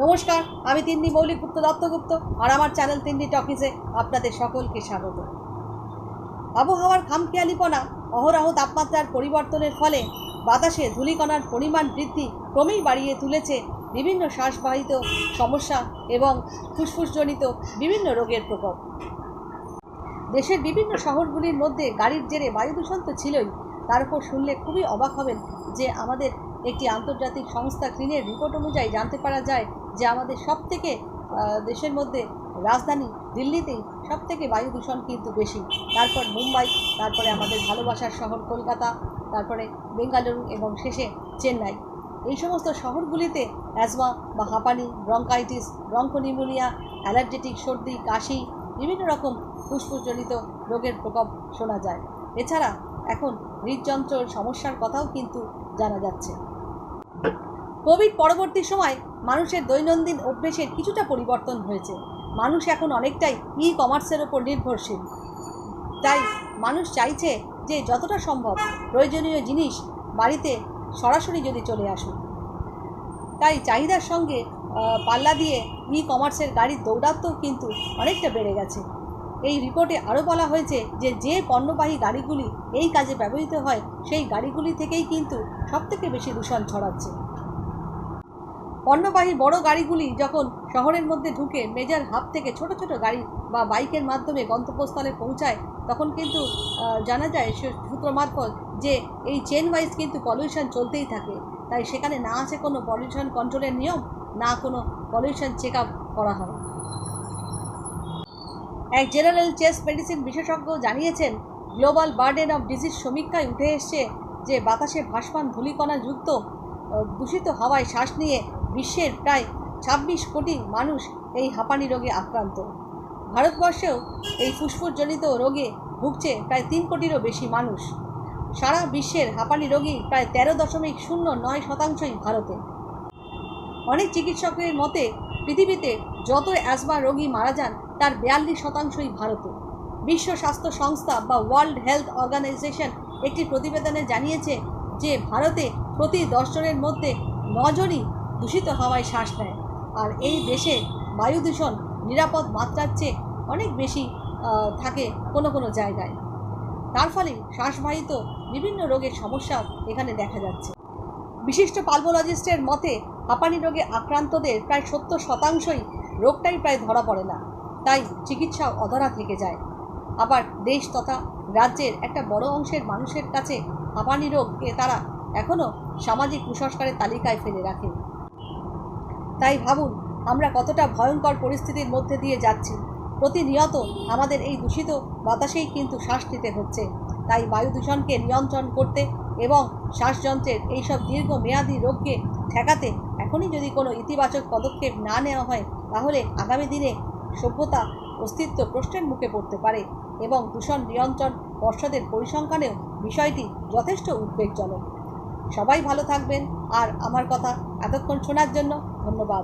নমস্কার, আমি তিন্নি মৌলিক গুপ্ত দত্তগুপ্ত আর আমার চ্যানেল তিন্নি টকিজে আপনাদের সকলকে স্বাগত। আবহাওয়ার খামখেয়ালিপনা, অহরহ তাপমাত্রার পরিবর্তনের ফলে বাতাসে ধূলিকণার পরিমাণ বৃদ্ধি ক্রমেই বাড়িয়ে তুলেছে বিভিন্ন শ্বাসবাহিত সমস্যা এবং ফুসফুসজনিত বিভিন্ন রোগের প্রকোপ। দেশের বিভিন্ন শহরগুলির মধ্যে গাড়ির জেরে বায়ু দূষণ তো ছিলই, তার উপর শুনলে খুবই অবাক হবেন যে আমাদের একটি আন্তর্জাতিক সংস্থা ক্লিনের রিপোর্ট অনুযায়ী জানতে পারা যায় যে আমাদের সব থেকে দেশের মধ্যে রাজধানী দিল্লিতেই সব থেকে বায়ু দূষণ কিন্তু বেশি। তারপর মুম্বাই, তারপরে আমাদের ভালোবাসার শহর কলকাতা, তারপরে বেঙ্গালুরু এবং শেষে চেন্নাই। এই সমস্ত শহরগুলিতে অ্যাজমা বা হাঁপানি ব্রঙ্কাইটিস ব্রঙ্কনিমোনিয়া অ্যালার্জেটিক সর্দি, কাশি, বিভিন্ন রকম ফুসফুসজনিত রোগের প্রকোপ শোনা যায়। এছাড়া এখন হৃদযন্ত্রের সমস্যার কথাও কিন্তু জানা যাচ্ছে। কোভিড পরবর্তী সময় মানুষের দৈনন্দিন অভ্যেসের কিছুটা পরিবর্তন হয়েছে। মানুষ এখন অনেকটাই ই কমার্সের ওপর নির্ভরশীল। তাই মানুষ চাইছে যে যতটা সম্ভব প্রয়োজনীয় জিনিস বাড়িতে সরাসরি যদি চলে আসুন। তাই চাহিদার সঙ্গে পাল্লা দিয়ে ই কমার্সের গাড়ির দৌরাত্ম্যও কিন্তু অনেকটা বেড়ে গেছে। এই রিপোর্টে আরও বলা হয়েছে যে যে পণ্যবাহী গাড়িগুলি এই কাজে ব্যবহৃত হয়, সেই গাড়িগুলি থেকেই কিন্তু সবথেকে বেশি দূষণ ছড়াচ্ছে। পণ্যবাহী বড় গাড়িগুলি যখন শহরের মধ্যে ঢুকে মেজার হাব থেকে ছোট ছোট গাড়ি বা বাইকের মাধ্যমে গন্তব্যস্থলে পৌঁছায়, তখন কিন্তু জানা যায় সূত্র মারফত যে এই চেন ওয়াইজ কিন্তু পলিউশন চলতেই থাকে। তাই সেখানে না আছে কোনো পলিউশন কন্ট্রোলের নিয়ম, না কোনো পলিউশন চেক করা হয়। এক জেনারেল চেস্ট মেডিসিন বিশেষজ্ঞ জানিয়েছেন গ্লোবাল বার্ডেন অফ ডিজিজ সমীক্ষায় উঠে এসছে যে বাতাসে ভাসমান ধূলিকণা যুক্ত দূষিত হাওয়ায় শ্বাস নিয়ে বিশ্বের প্রায় ছাব্বিশ কোটি মানুষ এই হাঁপানি রোগে আক্রান্ত। ভারতবর্ষেও এই ফুসফুসজনিত রোগে ভুগছে প্রায় তিন কোটিরও বেশি মানুষ। সারা বিশ্বের হাঁপানি রোগী প্রায় তেরো দশমিক শূন্য নয় শতাংশই ভারতে। অনেক চিকিৎসকের মতে, পৃথিবীতে যত অ্যাজমা রোগী মারা যান, তার বিয়াল্লিশ শতাংশই ভারতে। বিশ্ব স্বাস্থ্য সংস্থা বা ওয়ার্ল্ড হেলথ অর্গানাইজেশন একটি প্রতিবেদনে জানিয়েছে যে, ভারতে প্রতি দশজনের মধ্যে নজনই দূষিত হওয়ায় শ্বাস নেয়। আর এই দেশে বায়ু দূষণ নিরাপদ মাত্রার চেয়ে অনেক বেশি থাকে কোনো কোনো জায়গায়। তার ফলে শ্বাসবাহিত বিভিন্ন রোগের সমস্যা এখানে দেখা যাচ্ছে। বিশিষ্ট পালমোলজিস্টের মতে, হাঁপানি রোগে আক্রান্তদের প্রায় সত্তর শতাংশই রোগটাই প্রায় ধরা পড়ে না। তাই চিকিৎসা অধরা থেকে যায়। আবার দেশ তথা রাজ্যের একটা বড় অংশের মানুষের কাছে হাঁপানি রোগকে তারা এখনও সামাজিক কুসংস্কারের তালিকায় ফেলে রাখে। তাই ভাবুন, আমরা কতটা ভয়ঙ্কর পরিস্থিতির মধ্যে দিয়ে যাচ্ছি। প্রতিনিয়ত আমাদের এই দূষিত বাতাসেই কিন্তু শ্বাস নিতে হচ্ছে। তাই বায়ু দূষণকে নিয়ন্ত্রণ করতে এবং শ্বাসযন্ত্রের এইসব দীর্ঘমেয়াদী রোগকে ঠেকাতে এখনই যদি কোনো ইতিবাচক পদক্ষেপ না নেওয়া হয়, তাহলে আগামী দিনে সভ্যতা অস্তিত্ব প্রশ্নের মুখে পড়তে পারে এবং দূষণ নিয়ন্ত্রণ পর্ষদের পরিসংখ্যানেও বিষয়টি যথেষ্ট উদ্বেগজনক। সবাই ভালো থাকবেন। আর আমার কথা এতক্ষণ শোনার জন্য ধন্যবাদ।